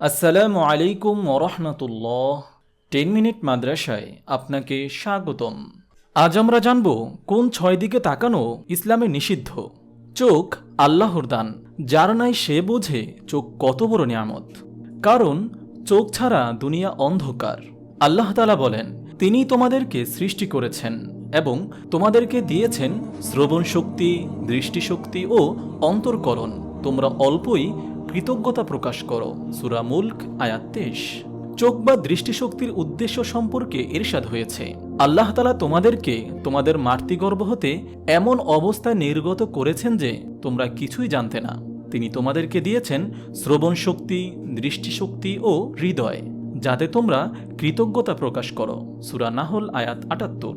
আসসালামু আলাইকুম ওরহমতুল্লাহ টেন মিনিট মাদ্রাসায় আপনাকে স্বাগতম। আজ আমরা জানব, কোন ছয় দিকে তাকানো ইসলামে নিষিদ্ধ? চোখ আল্লাহর দান, যার নাই সে বোঝে চোখ কত বড় নিয়ামত। কারণ, চোখ ছাড়া দুনিয়া অন্ধকার। আল্লাহ তালা বলেন, তিনি তোমাদেরকে সৃষ্টি করেছেন এবং তোমাদেরকে দিয়েছেন শ্রবণ শক্তি দৃষ্টিশক্তি ও অন্তর্করণ। তোমরা অল্পই কৃতজ্ঞতা প্রকাশ করো। সুরা মুল্ক, আয়াত তেইশ। চোখ বা দৃষ্টিশক্তির উদ্দেশ্য সম্পর্কে এরশাদ হয়েছে। আল্লাহ তালা তোমাদেরকে তোমাদের মাতৃগর্ভ হতে এমন অবস্থায় নির্গত করেছেন যে তোমরা কিছুই জানতে না। তিনি তোমাদেরকে দিয়েছেন শ্রবণ শক্তি, দৃষ্টিশক্তি ও হৃদয়, যাতে তোমরা কৃতজ্ঞতা প্রকাশ করো। সুরা নাহল, আয়াত আটাত্তর।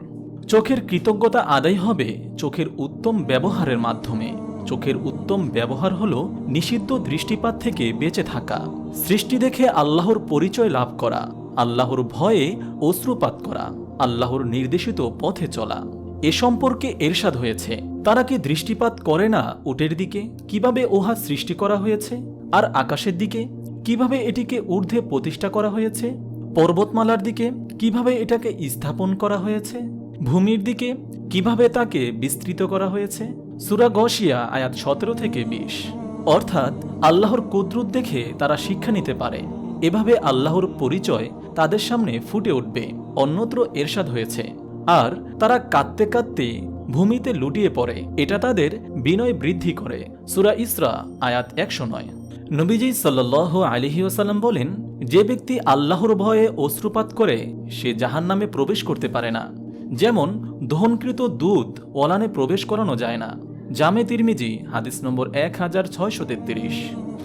চোখের কৃতজ্ঞতা আদায় হবে চোখের উত্তম ব্যবহারের মাধ্যমে। চোখের উত্তম ব্যবহার হল নিষিদ্ধ দৃষ্টিপাত থেকে বেঁচে থাকা, সৃষ্টি দেখে আল্লাহর পরিচয় লাভ করা, আল্লাহর ভয়ে অশ্রুপাত করা, আল্লাহর নির্দেশিত পথে চলা। এ সম্পর্কে এরশাদ হয়েছে। তারা কি দৃষ্টিপাত করে না উটের দিকে? কীভাবে উহা সৃষ্টি করা হয়েছে? আর আকাশের দিকে? কীভাবে এটিকে ঊর্ধ্বে প্রতিষ্ঠা করা হয়েছে? পর্বতমালার দিকে? কীভাবে এটাকে স্থাপন করা হয়েছে? ভূমির দিকে কীভাবে তাকে বিস্তৃত করা হয়েছে? সুরা গসিয়া আয়াত সতেরো থেকে বিশ। অর্থাৎ আল্লাহর কুদরত দেখে তারা শিক্ষা নিতে পারে। এভাবে আল্লাহর পরিচয় তাদের সামনে ফুটে উঠবে, অন্যত্র এরশাদ হয়েছে। আর তারা কাঁদতে কাঁদতে ভূমিতে লুটিয়ে পড়ে, এটা তাদের বিনয় বৃদ্ধি করে। সুরা ইসরা, আয়াত একশো নয়। নবীজি সাল্লাহ আলিহি ওসাল্লাম বলেন, যে ব্যক্তি আল্লাহর ভয়ে অশ্রুপাত করে, সে জাহান নামে প্রবেশ করতে পারে না। যেমন, দহনকৃত দুধ ওলানে প্রবেশ করানো যায় না। জামে তিরমিজি, হাদিস নম্বর এক হাজার ছয়শো তেত্রিশ।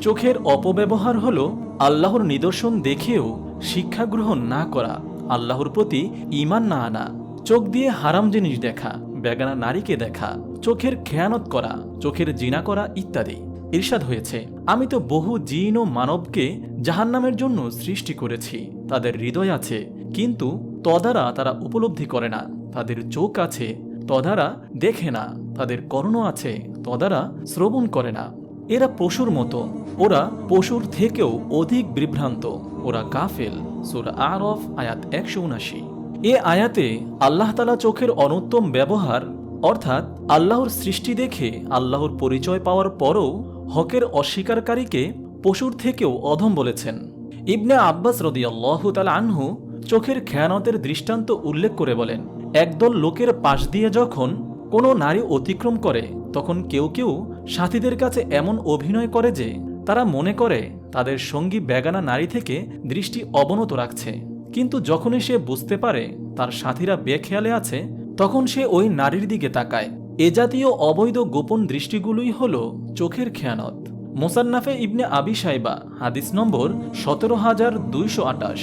চোখের অপব্যবহার হল আল্লাহর নিদর্শন দেখেও শিক্ষা গ্রহণ না করা, আল্লাহর প্রতি ইমান না আনা, চোখ দিয়ে হারাম জিনিস দেখা, বেগানা নারীকে দেখা, চোখের খেয়ানত করা, চোখের জিনা করা ইত্যাদি। ইরশাদ হয়েছে, আমি তো বহু জিন ও মানবকে জাহান্নামের জন্য সৃষ্টি করেছি, তাদের হৃদয় আছে, কিন্তু তদারা তারা উপলব্ধি করে না। তাদের চোখ আছে, তদারা দেখে না। তাদের কর্ণ আছে, তদারা শ্রবণ করে না। এরা পশুর মতো। ওরা পশুর থেকেও অধিক বিভ্রান্ত। ওরা কাফেল সুরা আরফ, আয়াত একশো উনাশি এ আয়াতে আল্লাহ তালা চোখের অনুত্তম ব্যবহার, অর্থাৎ আল্লাহর সৃষ্টি দেখে আল্লাহর পরিচয় পাওয়ার পরও হকের অস্বীকারীকে পশুর থেকেও অধম বলেছেন। ইবনে আব্বাস রদি আল্লাহ তালা আনহু চোখের খেয়ানতের দৃষ্টান্ত উল্লেখ করে বলেন একদল লোকের পাশ দিয়ে যখন কোনো নারী অতিক্রম করে, তখন কেউ কেউ সাথীদের কাছে এমন অভিনয় করে যে, তারা মনে করে তাদের সঙ্গী বেগানা নারী থেকে দৃষ্টি অবনত রাখছে। কিন্তু যখনই সে বুঝতে পারে তার সাথীরা বেখেয়ালে আছে, তখন সে ওই নারীর দিকে তাকায়। এ জাতীয় অবৈধ গোপন দৃষ্টিগুলোই হল চোখের খেয়ানত। মোসান্নাফে ইবনে আবি সাইবা হাদিস নম্বর সতেরো হাজার দুইশো আটাশ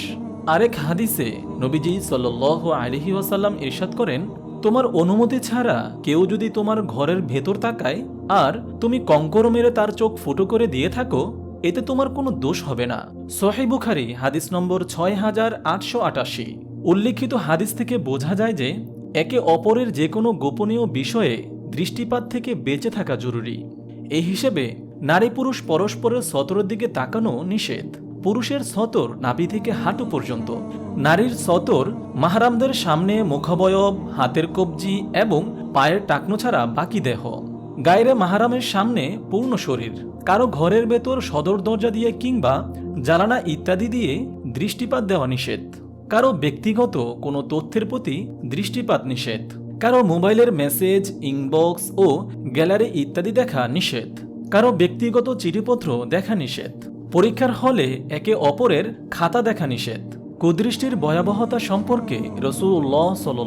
আরেক হাদিসে নবীজি সাল্ল আলহি ওয়াসাল্লাম ইরশাদ করেন, তোমার অনুমতি ছাড়া কেউ যদি তোমার ঘরের ভেতর তাকায় আর তুমি কঙ্কর মেরে তার চোখ ফুটো করে দিয়ে থাকো, এতে তোমার কোনো দোষ হবে না। সোহেই বুখারি, হাদিস নম্বর ছয় হাজার আটশো আটাশি। উল্লিখিত হাদিস থেকে বোঝা যায় যে, একে অপরের যে কোনো গোপনীয় বিষয়ে দৃষ্টিপাত থেকে বেঁচে থাকা জরুরি। এই হিসেবে নারী পুরুষ পরস্পরের সতরের দিকে তাকানো নিষেধ। পুরুষের সতর নাভি থেকে হাঁটু পর্যন্ত। নারীর সতর মাহারামদের সামনে মুখাবয়ব, হাতের কবজি এবং পায়ের টাকনো ছাড়া বাকি দেহ। গায়রে মাহারামের সামনে পূর্ণ শরীর। কারও ঘরের ভেতর সদর দরজা দিয়ে কিংবা জ্বালানা ইত্যাদি দিয়ে দৃষ্টিপাত দেওয়া নিষেধ। কারও ব্যক্তিগত কোনো তথ্যের প্রতি দৃষ্টিপাত নিষেধ। কারও মোবাইলের মেসেজ, ইনবক্স ও গ্যালারি ইত্যাদি দেখা নিষেধ। কারও ব্যক্তিগত চিঠিপত্র দেখা নিষেধ। পরীক্ষার হলে একে অপরের খাতা দেখা নিষেধ। কুদৃষ্টির ভয়াবহতা সম্পর্কে রসুল্লাহ সাল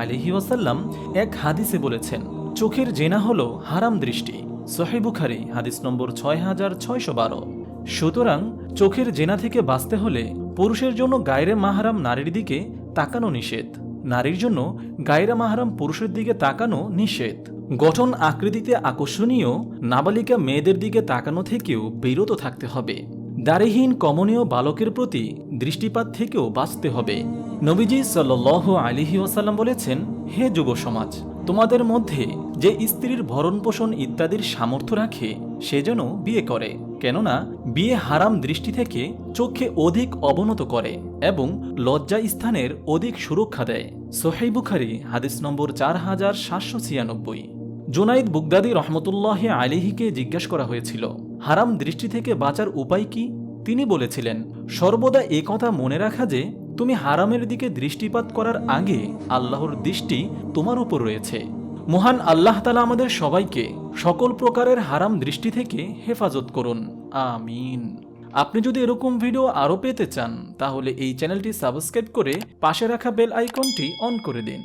আলিহি ওয়াসাল্লাম এক হাদিসে বলেছেন, চোখের জেনা হল হারাম দৃষ্টি। সোহেবুখারি হাদিস নম্বর ছয় হাজার ছয়শো বারো। সুতরাং চোখের জেনা থেকে বাঁচতে হলে পুরুষের জন্য গায়রে মাহারাম নারীর দিকে তাকানো নিষেধ। নারীর জন্য গায়রা মাহারাম পুরুষের দিকে তাকানো নিষেধ। গঠন আকৃতিতে আকর্ষণীয়, নাবালিকা মেয়েদের দিকে তাকানো থেকেও বিরত থাকতে হবে। দাড়িহীন কমনীয় বালকের প্রতি দৃষ্টিপাত থেকেও বাঁচতে হবে। নবীজি সাল্ল আলিহি ওয়াসাল্লাম বলেছেন, হে যুব সমাজ তোমাদের মধ্যে যে স্ত্রীর ভরণ পোষণ ইত্যাদির সামর্থ্য রাখে, সে যেন বিয়ে করে। কেননা, বিয়ে হারাম দৃষ্টি থেকে চোখে অধিক অবনত করে এবং লজ্জা স্থানের অধিক সুরক্ষা দেয়। সোহেই বুখারি, হাদিস নম্বর চার হাজার সাতশো ছিয়ানব্বই। জোনাইদ বুগদাদি রহমতুল্লাহ আলিহিকে জিজ্ঞেস করা হয়েছিল, হারাম দৃষ্টি থেকে বাঁচার উপায় কি? তিনি বলেছিলেন, সর্বদা এ কথা মনে রাখা যে, তুমি হারামের দিকে দৃষ্টিপাত করার আগে আল্লাহর দৃষ্টি তোমার উপর রয়েছে। মহান আল্লাহ তালা আমাদের সবাইকে সকল প্রকারের হারাম দৃষ্টি থেকে হেফাজত করুন। আমিন। আপনি যদি এরকম ভিডিও আরও পেতে চান, তাহলে এই চ্যানেলটি সাবস্ক্রাইব করে পাশে রাখা বেল আইকনটি অন করে দিন।